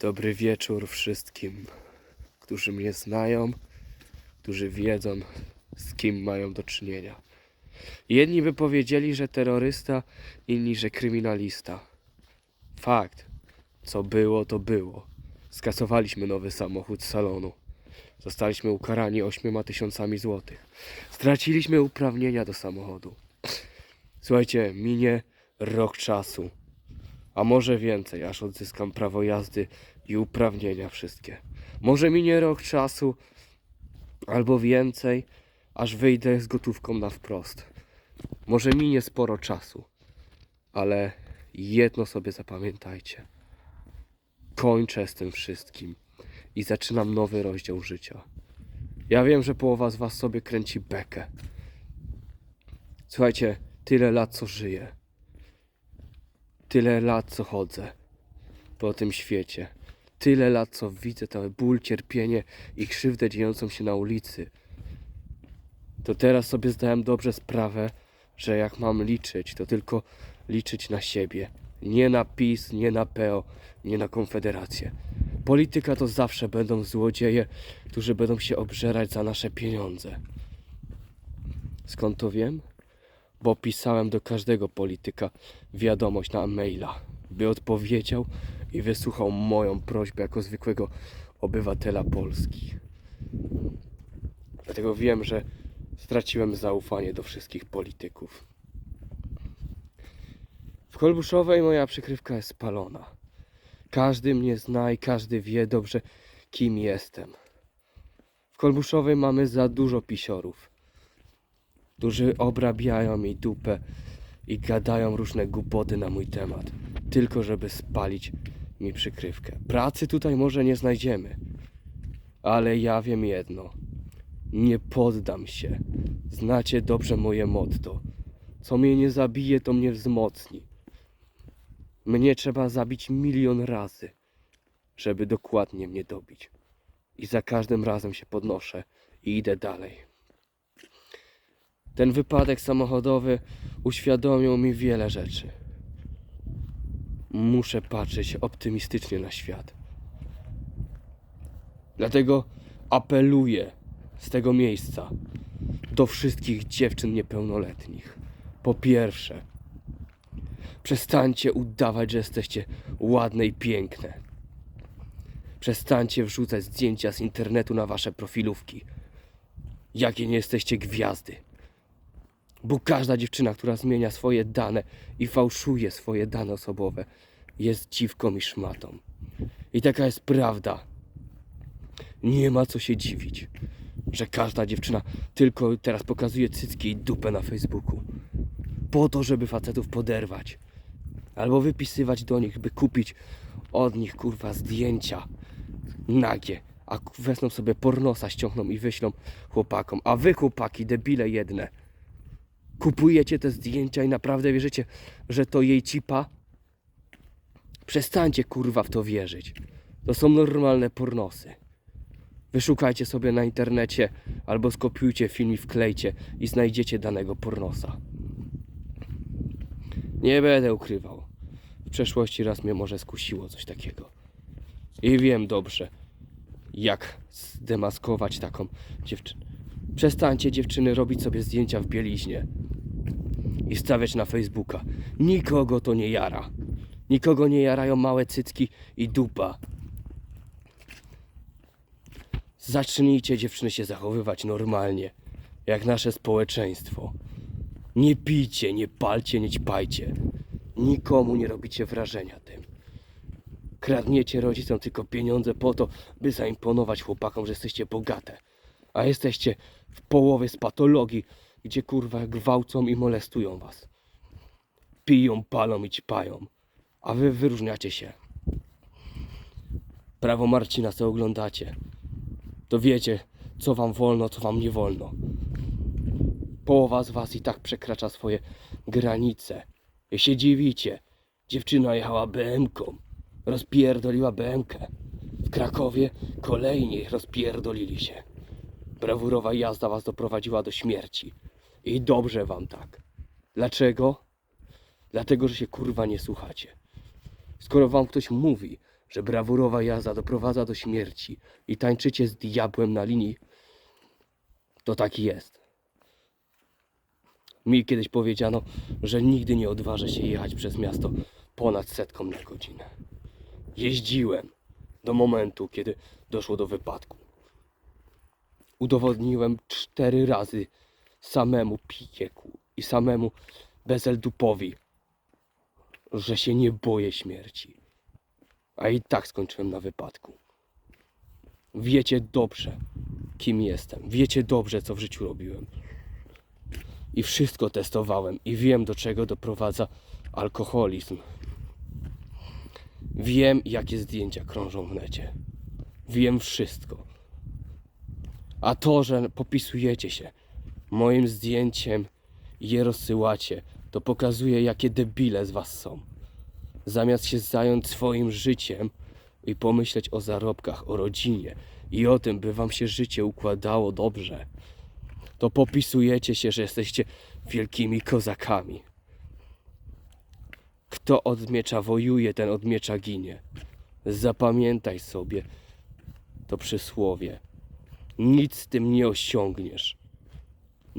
Dobry wieczór wszystkim, którzy mnie znają, którzy wiedzą, z kim mają do czynienia. Jedni by powiedzieli, że terrorysta, inni, że kryminalista. Fakt. Co było, to było. Skasowaliśmy nowy samochód z salonu. Zostaliśmy ukarani ośmioma tysiącami złotych. Straciliśmy uprawnienia do samochodu. Słuchajcie, minie rok czasu a może więcej, aż odzyskam prawo jazdy i uprawnienia wszystkie. Może minie rok czasu, albo więcej, aż wyjdę z gotówką na wprost. Może minie sporo czasu, ale jedno sobie zapamiętajcie. Kończę z tym wszystkim i zaczynam nowy rozdział życia. Ja wiem, że połowa z was sobie kręci bekę. Słuchajcie, tyle lat co żyję tyle lat, co chodzę po tym świecie. Tyle lat, co widzę ten ból, cierpienie i krzywdę dziejącą się na ulicy. To teraz sobie zdałem dobrze sprawę, że jak mam liczyć, to tylko liczyć na siebie. Nie na PiS, nie na PO, nie na Konfederację. Polityka to zawsze będą złodzieje, którzy będą się obżerać za nasze pieniądze. Skąd to wiem? Bo pisałem do każdego polityka wiadomość na maila, by odpowiedział i wysłuchał moją prośbę jako zwykłego obywatela Polski. Dlatego wiem, że straciłem zaufanie do wszystkich polityków. W Kolbuszowej moja przykrywka jest spalona. Każdy mnie zna i każdy wie dobrze, kim jestem. W Kolbuszowej mamy za dużo pisiorów którzy obrabiają mi dupę i gadają różne głupoty na mój temat, tylko żeby spalić mi przykrywkę. Pracy tutaj może nie znajdziemy, ale ja wiem jedno. Nie poddam się. Znacie dobrze moje motto. Co mnie nie zabije, to mnie wzmocni. Mnie trzeba zabić milion razy, żeby dokładnie mnie dobić. I za każdym razem się podnoszę i idę dalej. Ten wypadek samochodowy uświadomił mi wiele rzeczy. Muszę patrzeć optymistycznie na świat. Dlatego apeluję z tego miejsca do wszystkich dziewczyn niepełnoletnich. Po pierwsze, przestańcie udawać, że jesteście ładne i piękne. Przestańcie wrzucać zdjęcia z internetu na wasze profilówki. Jakie nie jesteście gwiazdy. Bo każda dziewczyna, która zmienia swoje dane i fałszuje swoje dane osobowe, jest dziwką i szmatą. I taka jest prawda. Nie ma co się dziwić, że każda dziewczyna tylko teraz pokazuje cycki i dupę na Facebooku. Po to, żeby facetów poderwać. Albo wypisywać do nich, by kupić od nich kurwa zdjęcia nagie. A wezmą sobie pornosa, ściągną i wyślą chłopakom. A wy chłopaki, debile jedne kupujecie te zdjęcia i naprawdę wierzycie, że to jej cipa? Przestańcie kurwa w to wierzyć. To są normalne pornosy. Wyszukajcie sobie na internecie albo skopiujcie film i wklejcie i znajdziecie danego pornosa. Nie będę ukrywał. W przeszłości raz mnie może skusiło coś takiego. I wiem dobrze, jak zdemaskować taką dziewczynę. Przestańcie dziewczyny robić sobie zdjęcia w bieliźnie i stawiać na Facebooka. Nikogo to nie jara. Nikogo nie jarają małe cycki i dupa. Zacznijcie dziewczyny się zachowywać normalnie, jak nasze społeczeństwo. Nie pijcie, nie palcie, nie ćpajcie. Nikomu nie robicie wrażenia tym. Kradniecie rodzicom tylko pieniądze po to, by zaimponować chłopakom, że jesteście bogate. A jesteście w połowie z patologii, gdzie kurwa gwałcą i molestują was. Piją, palą i ćpają, a wy wyróżniacie się. Prawo Marcina, co oglądacie, to wiecie, co wam wolno, co wam nie wolno. Połowa z was i tak przekracza swoje granice. I się dziwicie. Dziewczyna jechała BM-ką. Rozpierdoliła BM-kę. W Krakowie kolejni rozpierdolili się. Brawurowa jazda was doprowadziła do śmierci. I dobrze wam tak. Dlaczego? Dlatego, że się kurwa nie słuchacie. Skoro wam ktoś mówi, że brawurowa jazda doprowadza do śmierci i tańczycie z diabłem na linii, to taki jest. Mi kiedyś powiedziano, że nigdy nie odważę się jechać przez miasto ponad setką na godzinę. Jeździłem do momentu, kiedy doszło do wypadku. Udowodniłem cztery razy samemu Pikieku i samemu Bezeldupowi, że się nie boję śmierci. A i tak skończyłem na wypadku. Wiecie dobrze, kim jestem. Wiecie dobrze, co w życiu robiłem. I wszystko testowałem i wiem, do czego doprowadza alkoholizm. Wiem, jakie zdjęcia krążą w necie. Wiem wszystko. A to, że popisujecie się moim zdjęciem i je rozsyłacie, to pokazuje, jakie debile z was są. Zamiast się zająć swoim życiem i pomyśleć o zarobkach, o rodzinie i o tym, by wam się życie układało dobrze, to popisujecie się, że jesteście wielkimi kozakami. Kto od miecza wojuje, ten od miecza ginie. Zapamiętaj sobie to przysłowie. Nic z tym nie osiągniesz.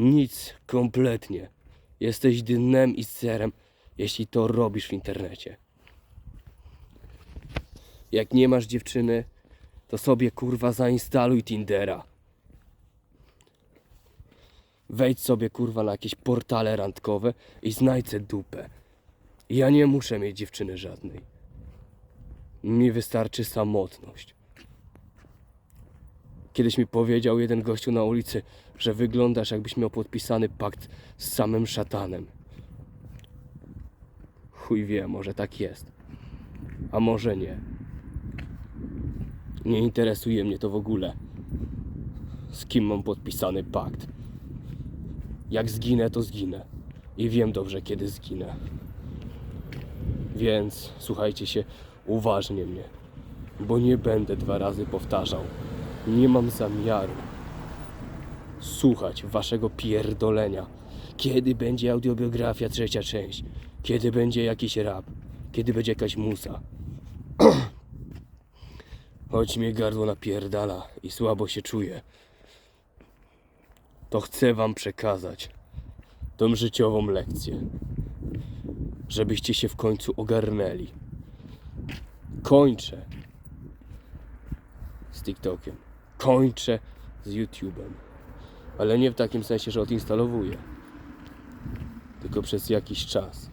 Nic kompletnie. Jesteś dnem i serem, jeśli to robisz w internecie. Jak nie masz dziewczyny, to sobie kurwa zainstaluj Tindera. Wejdź sobie kurwa na jakieś portale randkowe i znajdź dupę. Ja nie muszę mieć dziewczyny żadnej. Mi wystarczy samotność. Kiedyś mi powiedział jeden gościu na ulicy, że wyglądasz jakbyś miał podpisany pakt z samym szatanem. Chuj wie, może tak jest. A może nie. Nie interesuje mnie to w ogóle. Z kim mam podpisany pakt. Jak zginę, to zginę. I wiem dobrze, kiedy zginę. Więc słuchajcie się uważnie mnie, bo nie będę dwa razy powtarzał. Nie mam zamiaru słuchać waszego pierdolenia. Kiedy będzie audiobiografia trzecia część? Kiedy będzie jakiś rap? Kiedy będzie jakaś muza? Choć mnie gardło napierdala i słabo się czuję, to chcę wam przekazać tą życiową lekcję, żebyście się w końcu ogarnęli. Kończę z TikTokiem. Kończę z YouTube'em. Ale nie w takim sensie, że odinstalowuję. Tylko przez jakiś czas.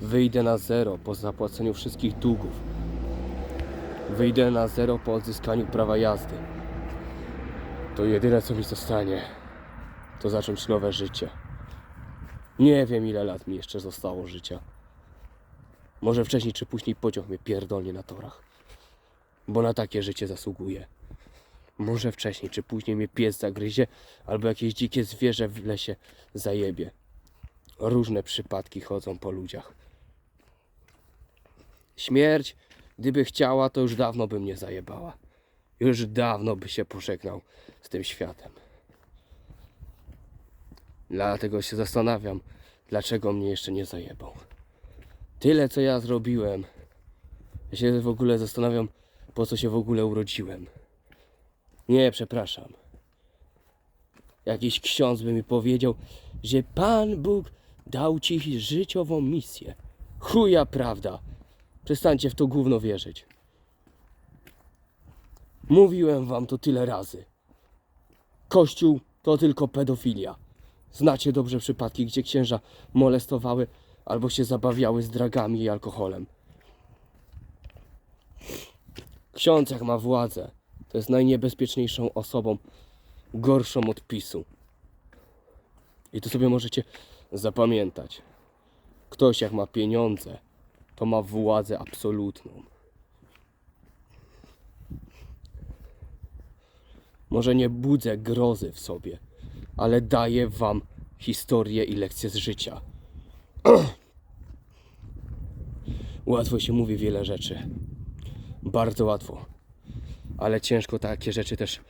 Wyjdę na zero po zapłaceniu wszystkich długów. Wyjdę na zero po odzyskaniu prawa jazdy. To jedyne co mi zostanie, to zacząć nowe życie. Nie wiem ile lat mi jeszcze zostało życia. Może wcześniej czy później pociąg mnie pierdolnie na torach. Bo na takie życie zasługuję. Może wcześniej czy później mnie pies zagryzie, albo jakieś dzikie zwierzę w lesie zajebie. Różne przypadki chodzą po ludziach. Śmierć, gdyby chciała, to już dawno by mnie zajebała. Już dawno by się pożegnał z tym światem. Dlatego się zastanawiam, dlaczego mnie jeszcze nie zajebał. Tyle, co ja zrobiłem. Ja się w ogóle zastanawiam, po co się w ogóle urodziłem. Nie, przepraszam. Jakiś ksiądz by mi powiedział, że Pan Bóg dał ci życiową misję. Chuja prawda. Przestańcie w to gówno wierzyć. Mówiłem wam to tyle razy. Kościół to tylko pedofilia. Znacie dobrze przypadki, gdzie księża molestowały albo się zabawiały z dragami i alkoholem. Ksiądz jak ma władzę, to jest najniebezpieczniejszą osobą, gorszą od PiSu. I to sobie możecie zapamiętać. Ktoś jak ma pieniądze, to ma władzę absolutną. Może nie budzę grozy w sobie, ale daję wam historię i lekcje z życia. Łatwo się mówi wiele rzeczy. Bardzo łatwo. Ale ciężko takie rzeczy też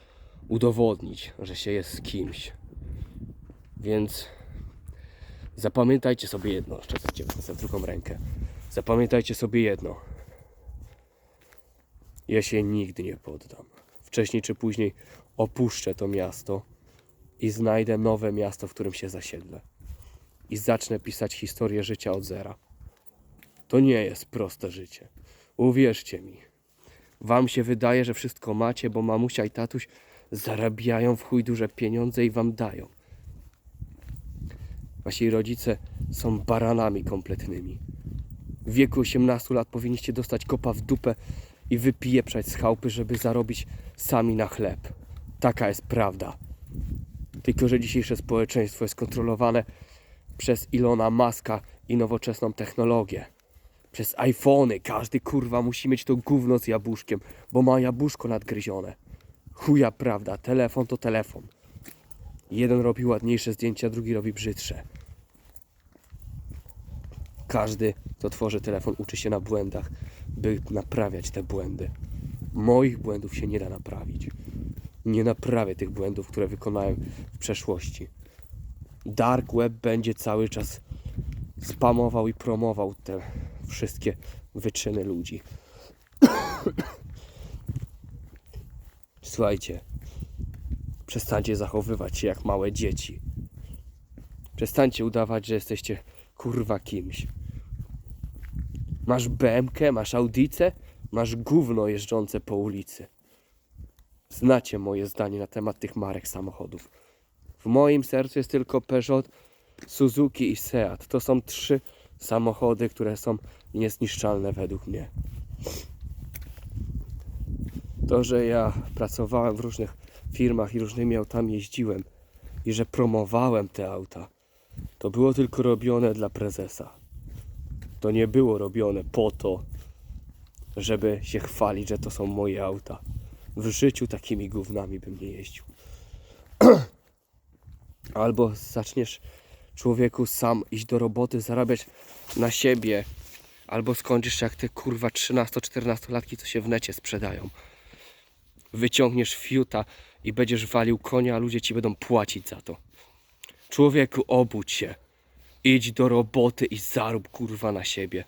udowodnić, że się jest z kimś. Więc zapamiętajcie sobie jedno, szczerze za drugą rękę. Zapamiętajcie sobie jedno. Ja się nigdy nie poddam. Wcześniej czy później opuszczę to miasto i znajdę nowe miasto, w którym się zasiedlę. I zacznę pisać historię życia od zera. To nie jest proste życie. Uwierzcie mi. Wam się wydaje, że wszystko macie, bo mamusia i tatuś zarabiają w chuj duże pieniądze i wam dają. Wasi rodzice są baranami kompletnymi. W wieku 18 lat powinniście dostać kopa w dupę i wypieprzać z chałupy, żeby zarobić sami na chleb. Taka jest prawda. Tylko, że dzisiejsze społeczeństwo jest kontrolowane przez Ilona Maska i nowoczesną technologię. Przez iPhony. Każdy kurwa musi mieć to gówno z jabłuszkiem, bo ma jabłuszko nadgryzione. Chuja prawda, telefon to telefon. Jeden robi ładniejsze zdjęcia, drugi robi brzydsze. Każdy, kto tworzy telefon, uczy się na błędach, by naprawiać te błędy. Moich błędów się nie da naprawić. Nie naprawię tych błędów, które wykonałem w przeszłości. Dark web będzie cały czas spamował i promował te wszystkie wyczyny ludzi. Słuchajcie, przestańcie zachowywać się jak małe dzieci. Przestańcie udawać, że jesteście kurwa kimś. Masz BMK, masz Audicę, masz gówno jeżdżące po ulicy. Znacie moje zdanie na temat tych marek samochodów. W moim sercu jest tylko Peugeot, Suzuki i Seat. To są trzy samochody, które są niezniszczalne według mnie. To, że ja pracowałem w różnych firmach i różnymi autami jeździłem i że promowałem te auta, to było tylko robione dla prezesa. To nie było robione po to, żeby się chwalić, że to są moje auta. W życiu takimi gównami bym nie jeździł. Albo zaczniesz człowieku sam iść do roboty, zarabiać na siebie, albo skończysz jak te kurwa 13-14 latki, co się w necie sprzedają. Wyciągniesz fiuta i będziesz walił konia, a ludzie ci będą płacić za to. Człowieku, obudź się. Idź do roboty i zarób kurwa na siebie.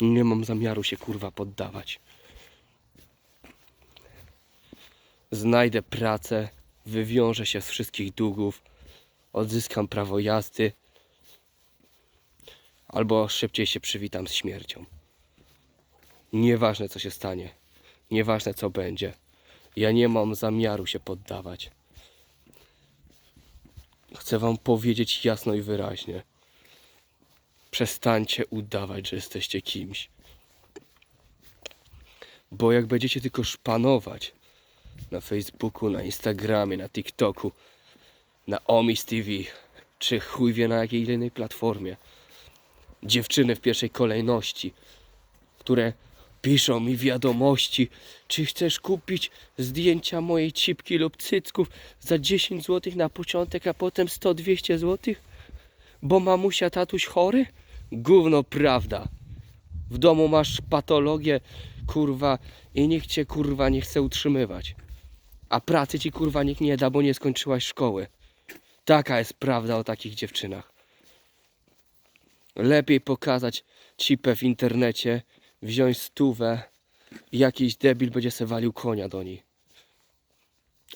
Nie mam zamiaru się kurwa poddawać. Znajdę pracę, wywiążę się z wszystkich długów, odzyskam prawo jazdy, albo szybciej się przywitam z śmiercią. Nieważne co się stanie, nieważne co będzie. Ja nie mam zamiaru się poddawać. Chcę wam powiedzieć jasno i wyraźnie. Przestańcie udawać, że jesteście kimś. Bo jak będziecie tylko szpanować na Facebooku, na Instagramie, na TikToku, na Omis TV, czy chuj wie na jakiej innej platformie, dziewczyny w pierwszej kolejności, które piszą mi wiadomości, czy chcesz kupić zdjęcia mojej cipki lub cycków za 10 zł na początek, a potem 100-200 zł? Bo mamusia tatuś chory? Gówno prawda. W domu masz patologię, kurwa, i nikt cię kurwa nie chce utrzymywać. A pracy ci kurwa nikt nie da, bo nie skończyłaś szkoły. Taka jest prawda o takich dziewczynach. Lepiej pokazać cipę w internecie, wziąć stówę i jakiś debil będzie se walił konia do niej.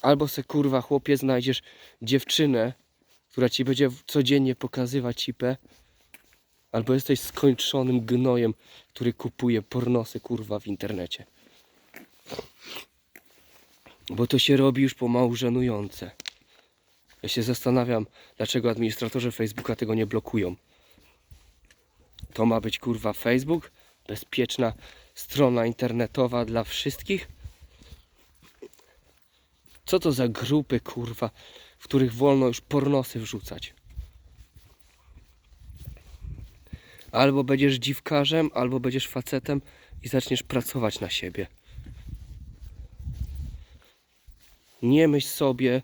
Albo se kurwa chłopie znajdziesz dziewczynę, która ci będzie codziennie pokazywać cipę, albo jesteś skończonym gnojem, który kupuje pornosy kurwa w internecie. Bo to się robi już pomału żenujące. Ja się zastanawiam, dlaczego administratorzy Facebooka tego nie blokują. To ma być kurwa Facebook? Bezpieczna strona internetowa dla wszystkich? Co to za grupy kurwa, w których wolno już pornosy wrzucać? Albo będziesz dziwkarzem, albo będziesz facetem i zaczniesz pracować na siebie. Nie myśl sobie,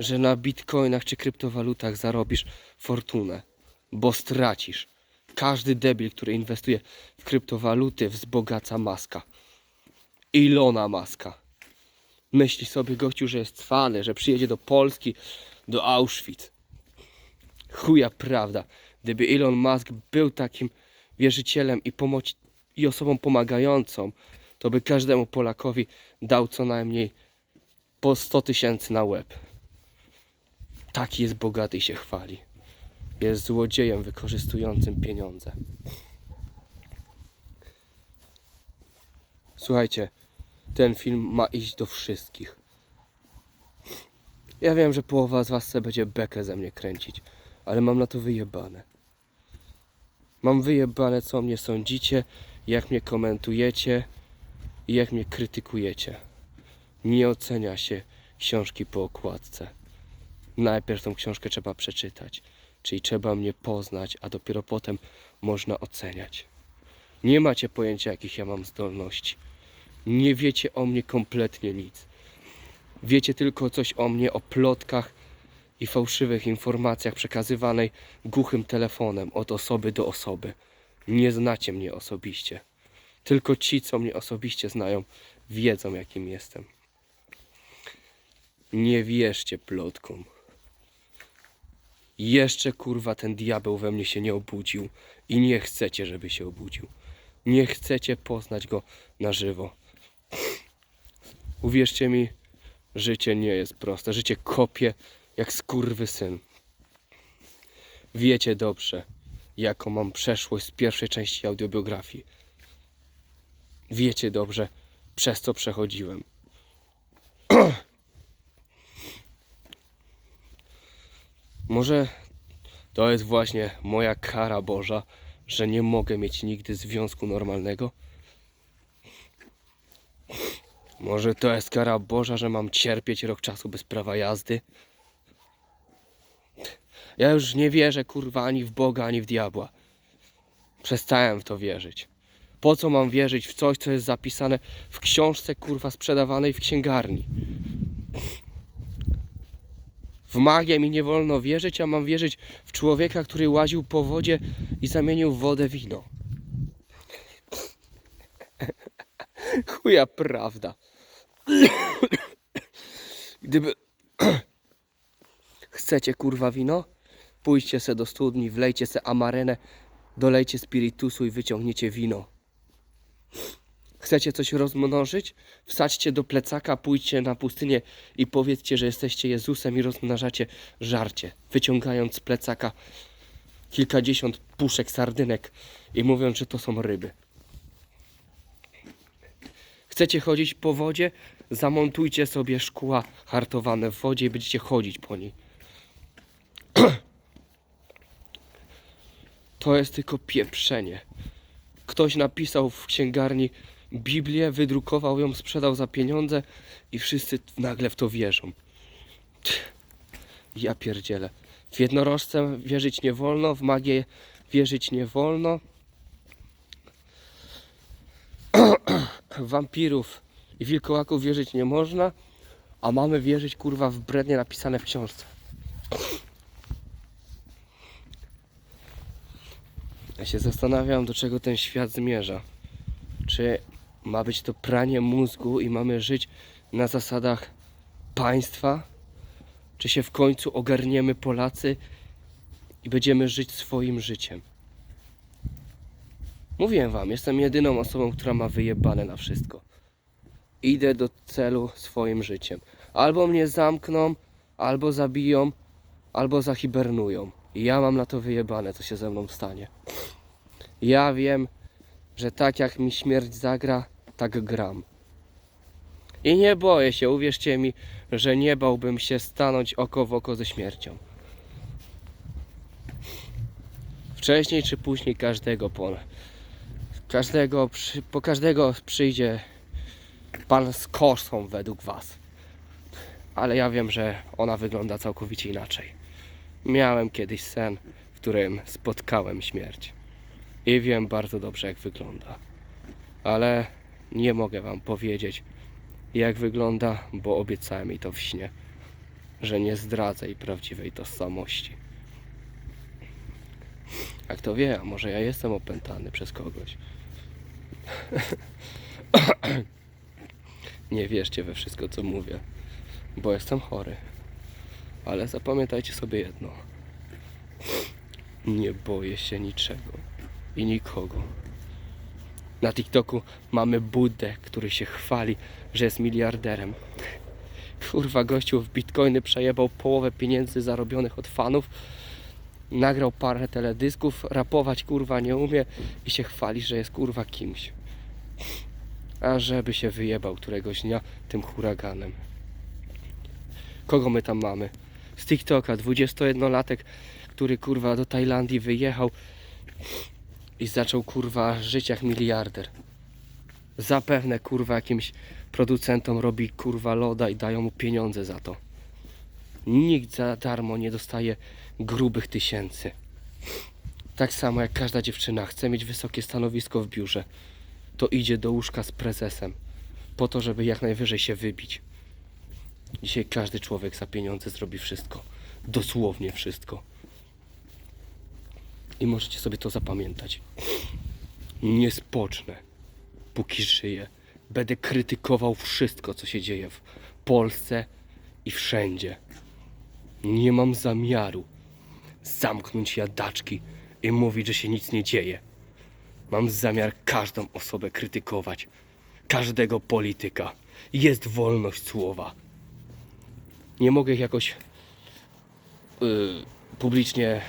że na bitcoinach czy kryptowalutach zarobisz fortunę, bo stracisz. Każdy debil, który inwestuje w kryptowaluty, wzbogaca maska. Ilona maska. Myśli sobie gościu, że jest cwany, że przyjedzie do Polski, do Auschwitz. Chuja prawda. Gdyby Elon Musk był takim wierzycielem i, pomoc, i osobą pomagającą, to by każdemu Polakowi dał co najmniej po 100 tysięcy na łeb. Taki jest bogaty i się chwali. Jest złodziejem wykorzystującym pieniądze. Słuchajcie, ten film ma iść do wszystkich. Ja wiem, że połowa z was będzie bekę ze mnie kręcić, ale mam na to wyjebane. Mam wyjebane, co mnie sądzicie, jak mnie komentujecie i jak mnie krytykujecie. Nie ocenia się książki po okładce. Najpierw tą książkę trzeba przeczytać, czyli trzeba mnie poznać, a dopiero potem można oceniać. Nie macie pojęcia, jakich ja mam zdolności. Nie wiecie o mnie kompletnie nic. Wiecie tylko coś o mnie, o plotkach i fałszywych informacjach przekazywanej głuchym telefonem od osoby do osoby. Nie znacie mnie osobiście. Tylko ci, co mnie osobiście znają, wiedzą, jakim jestem. Nie wierzcie plotkom. Jeszcze kurwa ten diabeł we mnie się nie obudził i nie chcecie, żeby się obudził. Nie chcecie poznać go na żywo. Uwierzcie mi, życie nie jest proste. Życie kopie jak skurwy syn. Wiecie dobrze, jaką mam przeszłość z pierwszej części audiobiografii. Wiecie dobrze, przez co przechodziłem. Może to jest właśnie moja kara Boża, że nie mogę mieć nigdy związku normalnego? Może to jest kara Boża, że mam cierpieć rok czasu bez prawa jazdy? Ja już nie wierzę, kurwa, ani w Boga, ani w diabła. Przestałem w to wierzyć. Po co mam wierzyć w coś, co jest zapisane w książce, kurwa, sprzedawanej w księgarni? W magię mi nie wolno wierzyć, a mam wierzyć w człowieka, który łaził po wodzie i zamienił wodę w wino. Chuja prawda. Gdyby chcecie kurwa wino, pójdźcie se do studni, wlejcie se amarenę, dolejcie spirytusu i wyciągniecie wino. Chcecie coś rozmnożyć? Wsadźcie do plecaka, pójdźcie na pustynię i powiedzcie, że jesteście Jezusem i rozmnażacie żarcie, wyciągając z plecaka kilkadziesiąt puszek sardynek i mówiąc, że to są ryby. Chcecie chodzić po wodzie? Zamontujcie sobie szkła hartowane w wodzie i będziecie chodzić po niej. To jest tylko pieprzenie. Ktoś napisał w księgarni Biblię, wydrukował ją, sprzedał za pieniądze i wszyscy nagle w to wierzą. Ja pierdzielę. W jednorożce wierzyć nie wolno, w magię wierzyć nie wolno. Wampirów i wilkołaków wierzyć nie można, a mamy wierzyć kurwa w brednie napisane w książce. Ja się zastanawiam, do czego ten świat zmierza. Czy ma być to pranie mózgu i mamy żyć na zasadach państwa? Czy się w końcu ogarniemy Polacy i będziemy żyć swoim życiem? Mówiłem wam, jestem jedyną osobą, która ma wyjebane na wszystko. Idę do celu swoim życiem. Albo mnie zamkną, albo zabiją, albo zahibernują. I ja mam na to wyjebane, co się ze mną stanie. Ja wiem, że tak jak mi śmierć zagra, tak gram. I nie boję się, uwierzcie mi, że nie bałbym się stanąć oko w oko ze śmiercią. Wcześniej czy później każdego po, każdego, przy, po każdego przyjdzie pan z kosą według was. Ale ja wiem, że ona wygląda całkowicie inaczej. Miałem kiedyś sen, w którym spotkałem śmierć. I wiem bardzo dobrze, jak wygląda. Ale nie mogę wam powiedzieć, jak wygląda, bo obiecałem jej to w śnie, że nie zdradzę jej prawdziwej tożsamości. A kto wie, a może ja jestem opętany przez kogoś. nie wierzcie we wszystko, co mówię, bo jestem chory. Ale zapamiętajcie sobie jedno. Nie boję się niczego. I nikogo. Na TikToku mamy Buddę, który się chwali, że jest miliarderem. Kurwa, gościu w bitcoiny przejebał połowę pieniędzy zarobionych od fanów. Nagrał parę teledysków, rapować kurwa nie umie i się chwali, że jest kurwa kimś. A żeby się wyjebał któregoś dnia tym huraganem. Kogo my tam mamy? Z TikToka 21-latek, który kurwa do Tajlandii wyjechał i zaczął kurwa żyć jak miliarder. Zapewne kurwa jakimś producentom robi kurwa loda i dają mu pieniądze za to. Nikt za darmo nie dostaje grubych tysięcy. Tak samo jak każda dziewczyna chce mieć wysokie stanowisko w biurze, to idzie do łóżka z prezesem po to, żeby jak najwyżej się wybić. Dzisiaj każdy człowiek za pieniądze zrobi wszystko. Dosłownie wszystko. I możecie sobie to zapamiętać. Nie spocznę, póki żyję. Będę krytykował wszystko, co się dzieje w Polsce i wszędzie. Nie mam zamiaru zamknąć jadaczki i mówić, że się nic nie dzieje. Mam zamiar każdą osobę krytykować, każdego polityka. Jest wolność słowa. Nie mogę ich jakoś yy, publicznie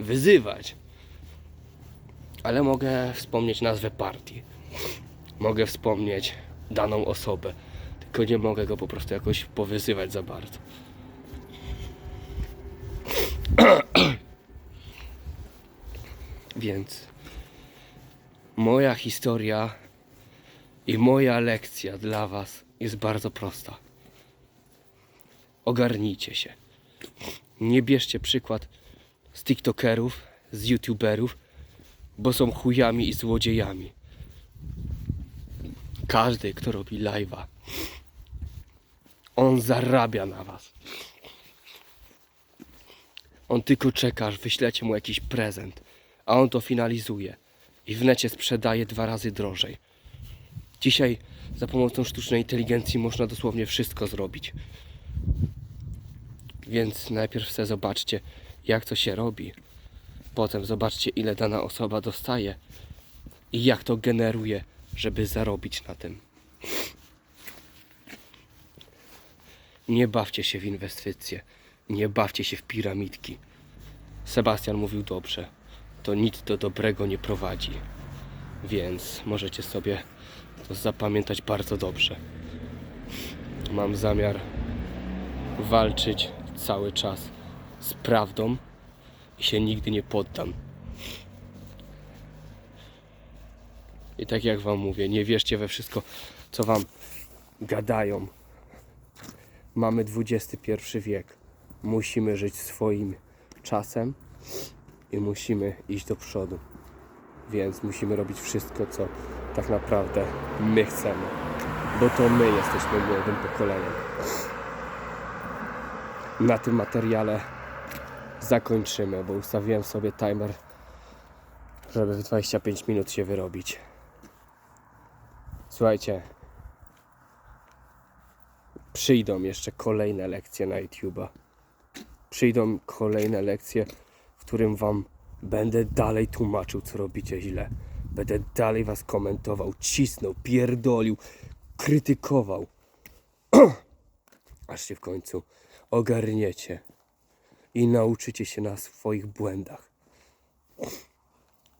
wyzywać, ale mogę wspomnieć nazwę partii. Mogę wspomnieć daną osobę, tylko nie mogę go po prostu jakoś powyzywać za bardzo. Więc moja historia i moja lekcja dla Was jest bardzo prosta. Ogarnijcie się. Nie bierzcie przykład z TikTokerów, z YouTuberów, bo są chujami i złodziejami. Każdy, kto robi live'a, on zarabia na Was. On tylko czeka, aż wyślecie mu jakiś prezent, a on to finalizuje i w necie sprzedaje dwa razy drożej. Dzisiaj za pomocą sztucznej inteligencji można dosłownie wszystko zrobić. Więc najpierw se zobaczcie, jak to się robi. Potem zobaczcie, ile dana osoba dostaje i jak to generuje, żeby zarobić na tym. Nie bawcie się w inwestycje, nie bawcie się w piramidki. Sebastian mówił dobrze, to nic do dobrego nie prowadzi. Więc możecie sobie to zapamiętać bardzo dobrze. Mam zamiar walczyć cały czas z prawdą i się nigdy nie poddam. I tak jak Wam mówię, nie wierzcie we wszystko, co Wam gadają. Mamy XXI wiek. Musimy żyć swoim czasem i musimy iść do przodu. Więc musimy robić wszystko, co tak naprawdę my chcemy. Bo to my jesteśmy młodym pokoleniem. Na tym materiale zakończymy, bo ustawiłem sobie timer, żeby w 25 minut się wyrobić. Słuchajcie, przyjdą jeszcze kolejne lekcje na YouTube'a. Przyjdą kolejne lekcje, w którym wam będę dalej tłumaczył, co robicie źle. Będę dalej was komentował, cisnął, pierdolił, krytykował. Aż się w końcu ogarniecie i nauczycie się na swoich błędach.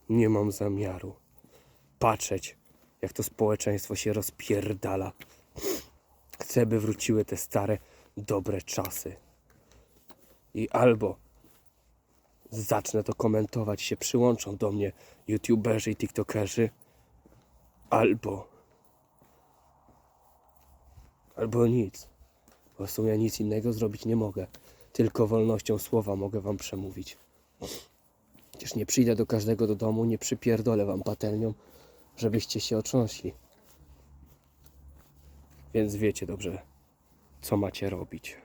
Nie mam zamiaru patrzeć, jak to społeczeństwo się rozpierdala. Chcę, by wróciły te stare, dobre czasy. I albo zacznę to komentować, się przyłączą do mnie youtuberzy i tiktokerzy, albo albo nic. Bo w sumie nic innego zrobić nie mogę. Tylko wolnością słowa mogę wam przemówić. Przecież nie przyjdę do każdego do domu, nie przypierdolę wam patelnią, żebyście się otrząśli. Więc wiecie dobrze, co macie robić.